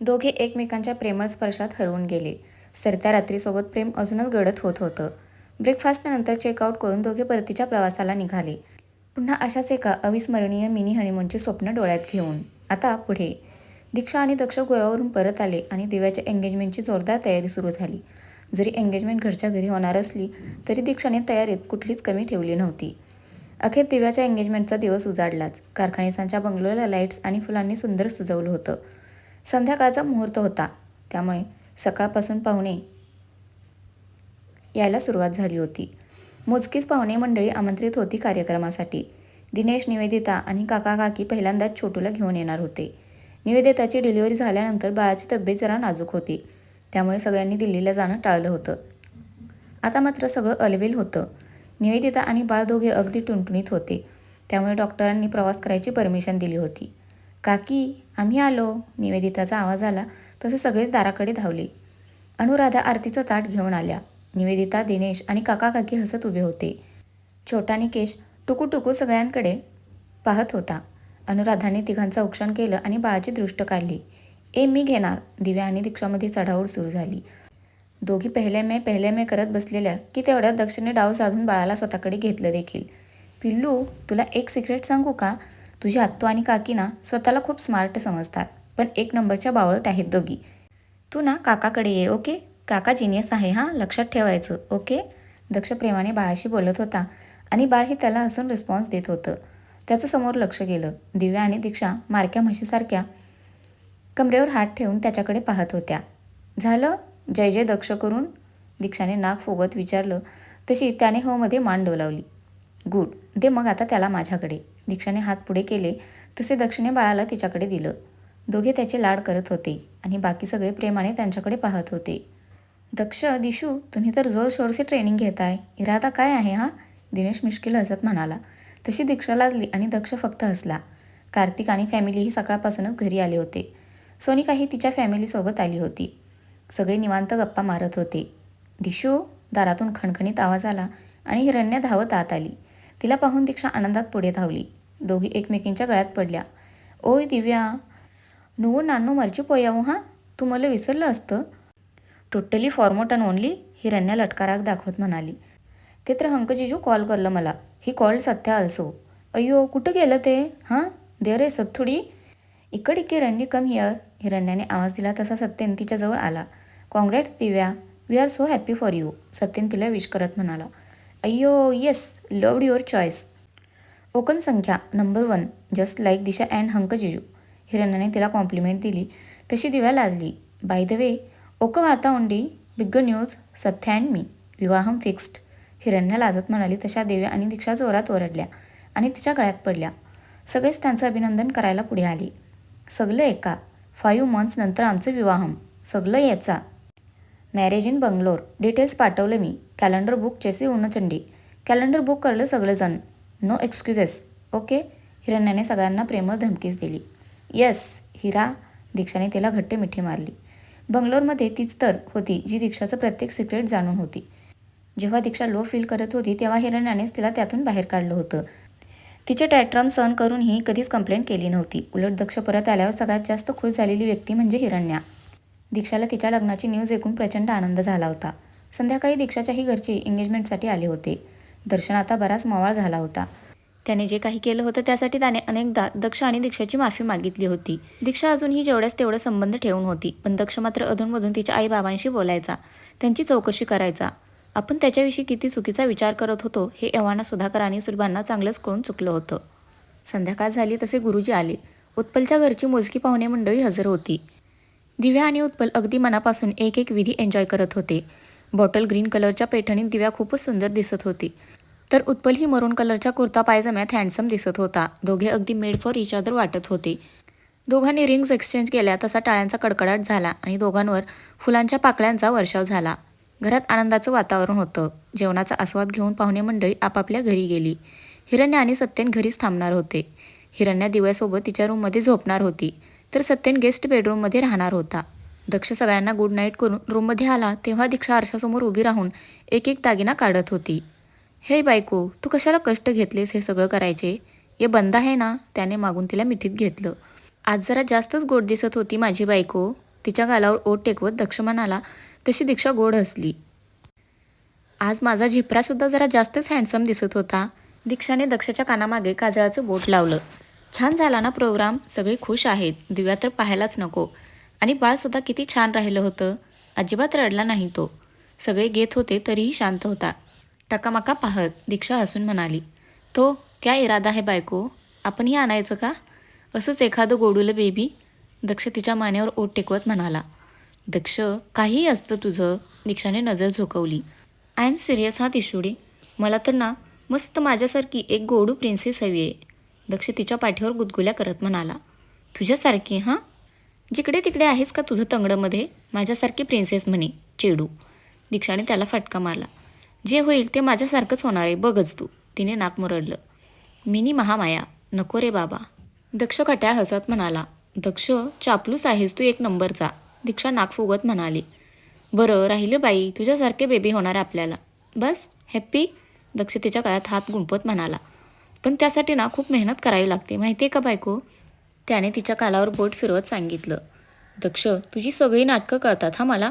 दोघे एकमेकांच्या प्रेमळ स्पर्शात हरवून गेले. सरत्या रात्रीसोबत प्रेम अजूनच गडद होत होतं. ब्रेकफास्टनंतर चेकआउट करून दोघे परतीच्या प्रवासाला निघाले. पुन्हा अशाच एका अविस्मरणीय मिनी हनीमूनचे स्वप्न डोळ्यात घेऊन. आता पुढे. दीक्षा आणि दक्ष गोव्यावरून परत आले आणि दिव्याच्या एंगेजमेंटची जोरदार तयारी सुरू झाली. जरी एंगेजमेंट घरच्या घरी होणार असली तरी दीक्षाने तयारीत कुठलीच कमी ठेवली नव्हती. अखेर दिव्याच्या एंगेजमेंटचा दिवस उजाडलाच. कारखानिसांच्या बंगलोला लाईट्स आणि फुलांनी सुंदर सजवलं होतं. संध्याकाळचा मुहूर्त होता. त्यामुळे सकाळपासून पाहुणे यायला सुरुवात झाली होती. मोजकीच पाहुणे मंडळी आमंत्रित होती कार्यक्रमासाठी. दिनेश निवेदिता आणि काका काकी पहिल्यांदाच छोटूला घेऊन येणार होते. निवेदिताची डिलिव्हरी झाल्यानंतर बाळाची तब्येत जरा नाजूक होती. त्यामुळे सगळ्यांनी दिल्लीला जाणं टाळलं होतं. आता मात्र सगळं अलबेल होतं. निवेदिता आणि बाळ दोघे अगदी टुणटुणीत होते. त्यामुळे डॉक्टरांनी प्रवास करायची परमिशन दिली होती. काकी आम्ही आलो निवेदिताचा आवाज आला तसे सगळेच दाराकडे धावले. अनुराधा आरतीचं ताट घेऊन आल्या. निवेदिता दिनेश आणि काका काकी हसत उभे होते. छोटा निकेश टुकू टुकू सगळ्यांकडे पाहत होता. अनुराधाने तिघांचं औक्षण केलं आणि बाळाची दृष्ट काढली. ए मी घेणार. दिव्या आणि दीक्षामध्ये चढाओढ सुरू झाली. दोघी पहिले मे पहिले मे करत बसलेल्या की तेवढ्यात दक्षिणे डाव साधून बाळाला स्वतःकडे घेतलं देखील. पिल्लू तुला एक सिक्रेट सांगू का? तुझी आत्तू आणि काकी ना स्वतःला खूप स्मार्ट समजतात. पण एक नंबरच्या बावळत आहेत दोघी. तू ना काकाकडे ये ओके? काका जिनियस आहे हां? लक्षात ठेवायचं ओके? दक्ष प्रेमाने बाळाशी बोलत होता आणि बाळही त्याला हसून रिस्पॉन्स देत होतं. त्याचं समोर लक्ष गेलं. दिव्या आणि दीक्षा मारक्या म्हशीसारख्या कमरेवर हात ठेवून त्याच्याकडे पाहत होत्या. झालं? जय जय दक्ष करून? दीक्षाने नाक फोगत विचारलं. तशी त्याने हो मध्ये मान डोलावली. गुड. दे मग आता त्याला माझ्याकडे. दीक्षाने हात पुढे केले. तसे दक्षिणे बाळाला तिच्याकडे दिलं. दोघे त्याचे लाड करत होते आणि बाकी सगळे प्रेमाने त्यांच्याकडे पाहत होते. दक्ष दिशू तुम्ही तर जोरशोरचे ट्रेनिंग घेताय. इरादा काय आहे हा? दिनेश मिश्किल हसत म्हणाला. तशी दीक्षा लाजली आणि दक्ष फक्त हसला. कार्तिक आणि फॅमिलीही सकाळपासूनच घरी आले होते. सोनिकाही तिच्या फॅमिलीसोबत आली होती. सगळे निवांत गप्पा मारत होते. दिशू दारातून खणखणीत आवाज आला आणि हिरण्या धावत आत आली. तिला पाहून दीक्षा आनंदात पुढे धावली. दोघी एकमेकींच्या गळ्यात पडल्या. ओय दिव्या नुवो नानू मर्जी पोयावू हां? तू मला विसरलं असतं. टोटली फॉर्मोट अँड ओनली ही रन्या लटकाराक दाखवत म्हणाली. ते तर हंकजीजू कॉल करलं मला. ही कॉल सध्या अल्सो अय्यो कुठं गेलं ते? हां? दे रे थोडी इकड इके रन्नी कम हिअर. हिरण्याने आवाज दिला तसा सत्यन तिच्याजवळ आला. Congrats Divya we are so happy for you Satyan तिला विश करत म्हणाला. अय्यो येस लव्ड युअर चॉईस ओकन संख्या number one just like Disha and hunk जिजू हिरणाने तिला कॉम्प्लिमेंट दिली. तशी दिव्या लाजली. बाय द वे ओक वार्ता ओंडी बिग न्यूज सथ्या अँड मी विवाहम फिक्स्ड हिरण्या लाजत म्हणाली तशा देव्या आणि दीक्षा जोरात ओरडल्या आणि तिच्या गळ्यात पडल्या. सगळेच त्यांचं अभिनंदन करायला पुढे आले. सगळं एका. फाईव्ह मंथ्स नंतर आमचं विवाहम सगळं याचा मॅरेज इन बंगलोर डिटेल्स पाठवलं मी. कॅलेंडर बुक चेसी उन्नचंडी कॅलेंडर बुक करलं सगळेजण. नो एक्सक्युजेस ओके हिरण्याने सगळ्यांना प्रेमळ धमकीच दिली. येस हिरा दीक्षाने तिला घट्टे मिठी मारली. बंगलोरमध्ये तीच तर होती जी दीक्षाचं प्रत्येक सिक्रेट जाणून होती. जेव्हा दीक्षा लो फील करत होती तेव्हा हिरण्यानेच तिला त्यातून बाहेर काढलं होतं. तिचे टॅट्रम सहन करूनही कधीच कंप्लेंट केली नव्हती. उलट दक्ष परत आल्यावर सगळ्यात जास्त खुश झालेली व्यक्ती म्हणजे हिरण्या. दीक्षाला तिच्या लग्नाची न्यूज ऐकून प्रचंड आनंद झाला होता. संध्याकाळी दीक्षाच्याही घरचे एंगेजमेंटसाठी आले होते. दर्शन आता बराच मवाळ झाला होता. त्याने जे काही केलं होतं त्यासाठी त्याने अनेकदा दक्ष आणि दीक्षाची माफी मागितली होती. दीक्षा अजूनही जेवढ्याच तेवढं संबंध ठेवून होती पण दक्ष मात्र अधूनमधून तिच्या आईबाबांशी बोलायचा त्यांची चौकशी करायचा. आपण त्याच्याविषयी किती चुकीचा विचार करत होतो हे एव्हाना सुधाकर आणि सुलभांना चांगलंच कळून चुकलं होतं. संध्याकाळ झाली तसे गुरुजी आले. उत्पलच्या घरची मोजकी पाहुणे मंडळी हजर होती. दिव्या आणि उत्पल अगदी मनापासून एक एक विधी एन्जॉय करत होते. बॉटल ग्रीन कलरच्या पैठणीत दिव्या खूपच सुंदर दिसत होती. तर उत्पल ही मरून कलरच्या कुर्ता पायजम्यात हँडसम दिसत होता. दोघे अगदी मेड फॉर इच अदर वाटत होते. दोघांनी रिंग्स एक्सचेंज केल्या तसा टाळ्यांचा कडकडाट झाला आणि दोघांवर फुलांच्या पाकळ्यांचा वर्षाव झाला. घरात आनंदाचं वातावरण होतं. जेवणाचा आस्वाद घेऊन पाहुणे मंडळी आपापल्या घरी गेली. हिरण्य आणि सत्यन घरीच थांबणार होते. हिरण्या दिव्यासोबत तिच्या रूममध्ये झोपणार होती. तर सत्यन गेस्ट बेडरूममध्ये राहणार होता. दक्ष सगळ्यांना गुड नाईट करून रूममध्ये आला तेव्हा दीक्षा आरशासमोर उभी राहून एक एक दागिना काढत होती. हे बायको तू कशाला कष्ट घेतलेस हे सगळं करायचे? हे बंद आहे ना? त्याने मागून तिला मिठीत घेतलं. आज जरा जास्तच गोड दिसत होती माझी बायको. तिच्या गालावर ओट टेकवत दक्ष म्हणाला तशी दीक्षा गोड हसली. आज माझा झिपरासुद्धा जरा जास्तच हँडसम दिसत होता. दीक्षाने दक्षच्या कानामागे काजळाचं बोट लावलं. छान झाला ना प्रोग्राम सगळे खुश आहेत. दिव्या तर पाहायलाच नको. आणि बाळसुद्धा किती छान राहिलं होतं. अजिबात रडला नाही तो. सगळे घेत होते तरीही शांत होता. टकामका पाहत दीक्षा हसून म्हणाली तो क्या इरादा आहे बायको? आपणही आणायचं का? असंच एखादं गोडूलं बेबी दक्ष तिच्या मानेवर ओट टेकवत म्हणाला दक्ष काहीही असतं तुझं. दीक्षाने नजर झोकवली आय एम सिरियस हा तिशुडी. मला तर ना मस्त माझ्यासारखी एक गोडू प्रिन्सेस हवी आहे. दक्ष तिच्या पाठीवर गुदगुल्या करत म्हणाला तुझ्यासारखी हां? जिकडे तिकडे आहेस का तुझं तंगडमध्ये? माझ्यासारखी प्रिन्सेस म्हणे चेडू. दीक्षाने त्याला फटका मारला जे होईल ते माझ्यासारखंच होणार आहे बघच तू. तिने नाक मुरडलं मिनी महामाया नको रे बाबा. दक्ष कट्याळ हसत म्हणाला दक्ष चापलूस आहेस तू एक नंबरचा. दीक्षा नाक फुगत म्हणाली बरं राहिलं बाई तुझ्यासारखे बेबी होणार आपल्याला. बस हॅप्पी दक्ष तिच्या काळात हात गुंपत म्हणाला पण त्यासाठी ना खूप मेहनत करावी लागते. माहिती आहे का बायको? त्याने तिच्या कालावर बोट फिरवत सांगितलं. दक्ष तुझी सगळी नाटकं कळतात हा मला.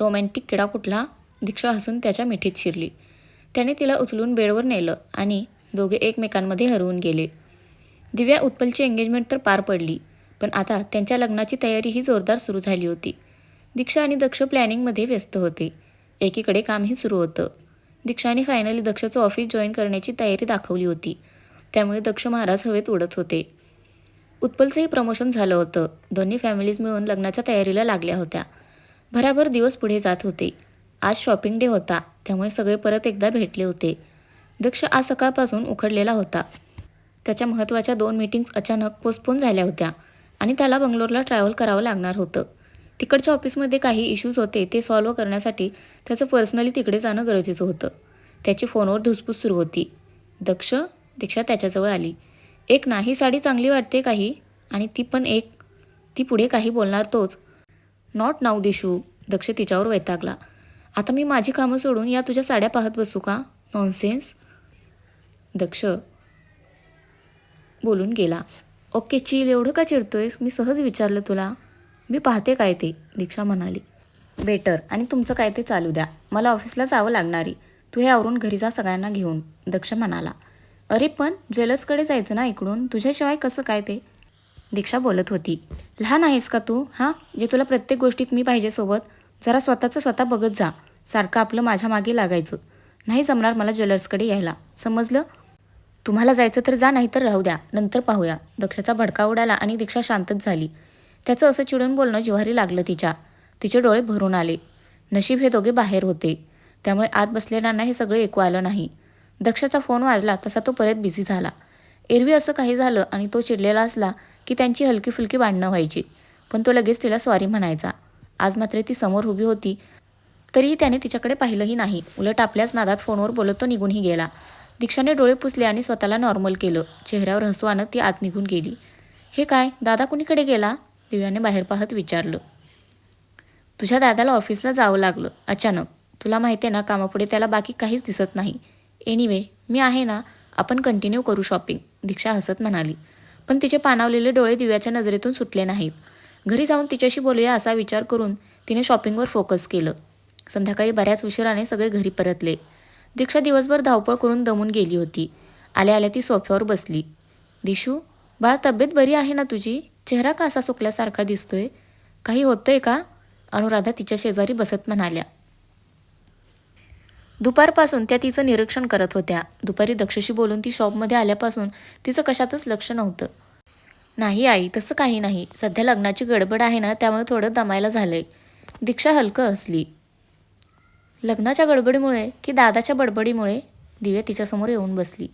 रोमॅन्टिक किडा कुठला? दीक्षा हसून त्याच्या मिठीत शिरली. त्याने तिला उचलून बेडवर नेलं आणि दोघे एकमेकांमध्ये हरवून गेले. दिव्या उत्पलची एंगेजमेंट तर पार पडली पण आता त्यांच्या लग्नाची तयारी ही जोरदार सुरू झाली होती. दीक्षा आणि दक्ष प्लॅनिंगमध्ये व्यस्त होते. एकीकडे कामही सुरू होतं. दीक्षाने फायनली दक्षचं ऑफिस जॉईन करण्याची तयारी दाखवली होती. त्यामुळे दक्ष महाराज हवेत उडत होते. उत्पलचंही प्रमोशन झालं होतं. दोन्ही फॅमिलीज मिळून लग्नाच्या तयारीला लागल्या होत्या. भराभर दिवस पुढे जात होते. आज शॉपिंग डे होता. त्यामुळे सगळे परत एकदा भेटले होते. दक्ष आज सकाळपासून उखडलेला होता. त्याच्या महत्त्वाच्या दोन मीटिंग्स अचानक पोस्टपोन झाल्या होत्या आणि त्याला बंगलोरला ट्रॅव्हल करावं लागणार होतं. तिकडच्या ऑफिसमध्ये काही इश्यूज होते ते सॉल्व्ह करण्यासाठी त्याचं पर्सनली तिकडे जाणं गरजेचं होतं. त्याची फोनवर धुसफूस सुरू होती. दक्ष दीक्षा त्याच्याजवळ आली. एक नाही साडी चांगली वाटते काही? आणि ती पण एक. ती पुढे काही बोलणार तोच. नॉट नाव दिशू. दक्ष तिच्यावर वैतागला. आता मी माझी कामं सोडून या तुझ्या साड्या पाहत बसू का? नॉनसेन्स दक्ष बोलून गेला. ओके चिल एवढं का चिडतोयस? मी सहज विचारलं तुला. मी पाहते काय ते दीक्षा म्हणाली. बेटर. आणि तुमचं काय ते चालू द्या. मला ऑफिसला जावं लागणारी. तू हे आवरून घरी जा सगळ्यांना घेऊन दक्ष म्हणाला. अरे पण ज्वेलर्सकडे जायचं ना इकडून? तुझ्याशिवाय कसं काय ते? दीक्षा बोलत होती. लहान आहेस का तू? हां? जे तुला प्रत्येक गोष्टीत मी पाहिजे सोबत जरा स्वतःचं स्वतः बघत जा. सारखं आपलं माझ्या मागे लागायचं. नाही जमणार मला ज्वेलर्सकडे यायला. समजलं? तुम्हाला जायचं तर जा नाही तर राहू द्या. नंतर पाहूया. दक्षाचा भडका उडाला आणि दीक्षा शांतच झाली. त्याचं असं चिडून बोलणं जिव्हारी लागलं तिच्या. तिचे डोळे भरून आले. नशीब हे दोघे बाहेर होते. त्यामुळे आत बसलेल्यांना हे सगळं ऐकू आलं नाही. दक्षाचा फोन वाजला तसा तो परत बिझी झाला. एरवी असं काही झालं आणि तो चिडलेला असला की त्यांची हलकी फुलकी भांडणं व्हायची. पण तो लगेच तिला सॉरी म्हणायचा. आज मात्र ती समोर उभी होती तरीही त्याने तिच्याकडे पाहिलंही नाही. उलट आपल्याच नादात फोनवर बोलत तो निघूनही गेला. दीक्षाने डोळे पुसले आणि स्वतःला नॉर्मल केलं. चेहऱ्यावर हसू आणत ती आत निघून गेली. हे काय? दादा कुणीकडे गेला? दिव्याने बाहेर पाहत विचारलं. तुझ्या दादाला ऑफिसला जावं लागलं. अचानक. तुला माहिती आहे ना कामापुढे त्याला बाकी काहीच दिसत नाही. एनिवे मी आहे ना आपण कंटिन्यू करू शॉपिंग दीक्षा हसत म्हणाली. पण तिचे पाणावलेले डोळे दिव्याच्या नजरेतून सुटले नाहीत. घरी जाऊन तिच्याशी बोलूया असा विचार करून तिने शॉपिंगवर फोकस केलं. संध्याकाळी बऱ्याच उशिराने सगळे घरी परतले. दीक्षा दिवसभर धावपळ करून दमून गेली होती. आल्या आल्या ती सोफ्यावर बसली. दिशू बाळ तब्येत बरी आहे ना तुझी? चेहरा का असा सुकल्यासारखा दिसतोय? काही होतंय का? अनुराधा तिच्या शेजारी बसत म्हणाल्या. दुपारपासून त्या तिचं निरीक्षण करत होत्या. दुपारी दक्षशी बोलून ती शॉपमध्ये आल्यापासून तिचं कशातच लक्ष नव्हतं. नाही आई तसं काही नाही. सध्या लग्नाची गडबड आहे ना त्यामुळे थोडं दमायला झालंय. दीक्षा हलकं असली लग्नाच्या गडबडीमुळे की दादाच्या बडबडीमुळे? दिव्या तिच्यासमोर येऊन बसली.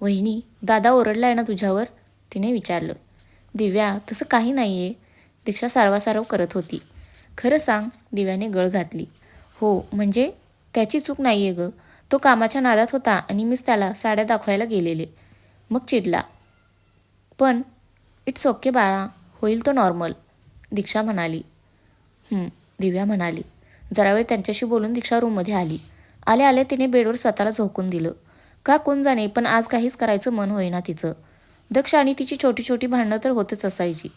वहिनी दादा ओरडलाय ना तुझ्यावर? तिने विचारलं. दिव्या तसं काही नाही आहे दीक्षा सारवासारव करत होती. खरं सांग दिव्याने गळ घातली. हो म्हणजे? त्याची चूक नाही आहे गं. तो कामाच्या नादात होता आणि मीच त्याला साड्या दाखवायला गेलेले. मग चिडला. पण इट्स ओके बाळा होईल तो नॉर्मल दीक्षा म्हणाली. दिव्या म्हणाली. जरा वेळ त्यांच्याशी बोलून दीक्षा रूममध्ये आली. आले आले तिने बेडवर स्वतःला झोकून दिलं. का कोण जाणे पण आज काहीच करायचं मन होईना तिचं. दक्ष आणि तिची छोटी छोटी भांडणं तर होतच असायची.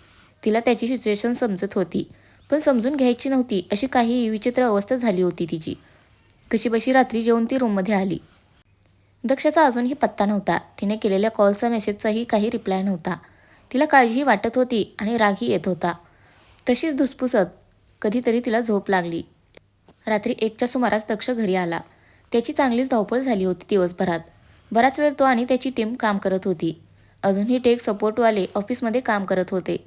तिला त्याची सिच्युएशन समजत होती. पण समजून घ्यायची नव्हती अशी काही विचित्र अवस्था झाली होती तिची. कशीबशी रात्री जेवून ती रूममध्ये आली. दक्षाचा अजूनही पत्ता नव्हता. तिने केलेल्या कॉलचा मेसेजचाही काही रिप्लाय नव्हता. तिला काळजीही वाटत होती आणि रागही येत होता. तशीच धुसफुसत कधीतरी तिला झोप लागली. रात्री एकच्या सुमारास दक्ष घरी आला. त्याची चांगलीच धावपळ झाली होती दिवसभरात. बराच वेळ तो आणि त्याची टीम काम करत होती. अजूनही टेक सपोर्टवाले ऑफिसमध्ये काम करत होते.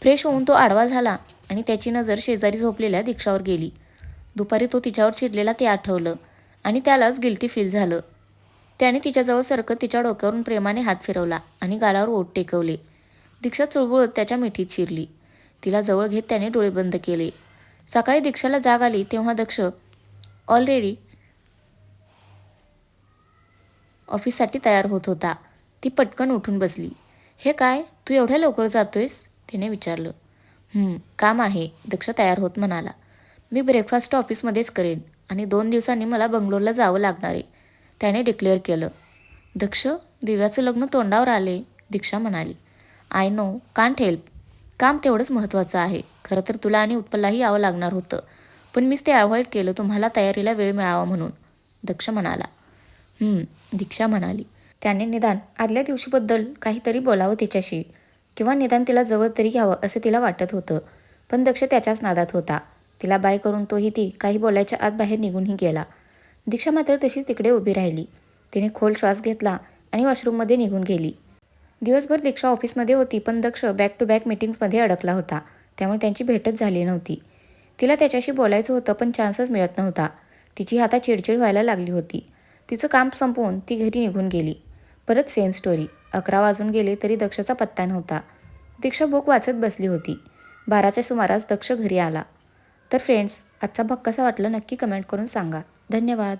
फ्रेश होऊन तो आडवा झाला आणि त्याची नजर शेजारी झोपलेल्या दीक्षावर गेली. दुपारी तो तिच्यावर चिडलेला ते आठवलं आणि त्यालाच गिल्टी फील झालं. त्याने तिच्याजवळ सरकत तिच्या डोक्यावरून प्रेमाने हात फिरवला आणि गालावर ओट टेकवले. दीक्षा चुळबुळत त्याच्या मिठीत शिरली. तिला जवळ घेत त्याने डोळे बंद केले. सकाळी दीक्षाला जाग आली तेव्हा दक्ष ऑलरेडी ऑफिससाठी तयार होत होता. ती पटकन उठून बसली. हे काय? तू एवढ्या लवकर जातोयस? तिने विचारलं. काम आहे दक्ष तयार होत म्हणाला. मी ब्रेकफास्ट ऑफिसमध्येच करेन आणि दोन दिवसांनी मला बंगलोरला जावं लागणार आहे त्याने डिक्लेअर केलं. दक्ष दिव्याचं लग्न तोंडावर आले दीक्षा म्हणाली. आय नो कांट हेल्प काम तेवढंच महत्त्वाचं आहे. खरं तर तुला आणि उत्पललाही यावं लागणार होतं. पण मीच ते अवॉइड केलं तुम्हाला तयारीला वेळ मिळावा म्हणून. दक्ष म्हणाला. दीक्षा म्हणाली. त्याने निदान आदल्या दिवशीबद्दल काहीतरी बोलावं तिच्याशी. किंवा निदान तिला जवळ तरी घ्यावं असं तिला वाटत होतं. पण दक्ष त्याच्याच नादात होता. तिला बाय करून तोही ती काही बोलायच्या आत बाहेर निघूनही गेला. दीक्षा मात्र तशी तिकडे उभी राहिली. तिने खोल श्वास घेतला आणि वॉशरूममध्ये निघून गेली. दिवसभर दीक्षा ऑफिसमध्ये होती पण दक्ष बॅक टू बॅक मीटिंग्समध्ये अडकला होता. त्यामुळे त्यांची भेटच झाली नव्हती. तिला त्याच्याशी बोलायचं होतं पण चान्सच मिळत नव्हता. तिची हाता चिडचिड व्हायला लागली होती. तिचं काम संपवून ती घरी निघून गेली. परत सेम स्टोरी अकरा वाजून गेले तरी दक्षचा पत्ता नव्हता. दीक्षा बुक वाचत बसली होती. बाराच्या सुमारास दक्ष घरी आला. तर फ्रेंड्स आजचा भाग कसा वाटला नक्की कमेंट करून सांगा. धन्यवाद.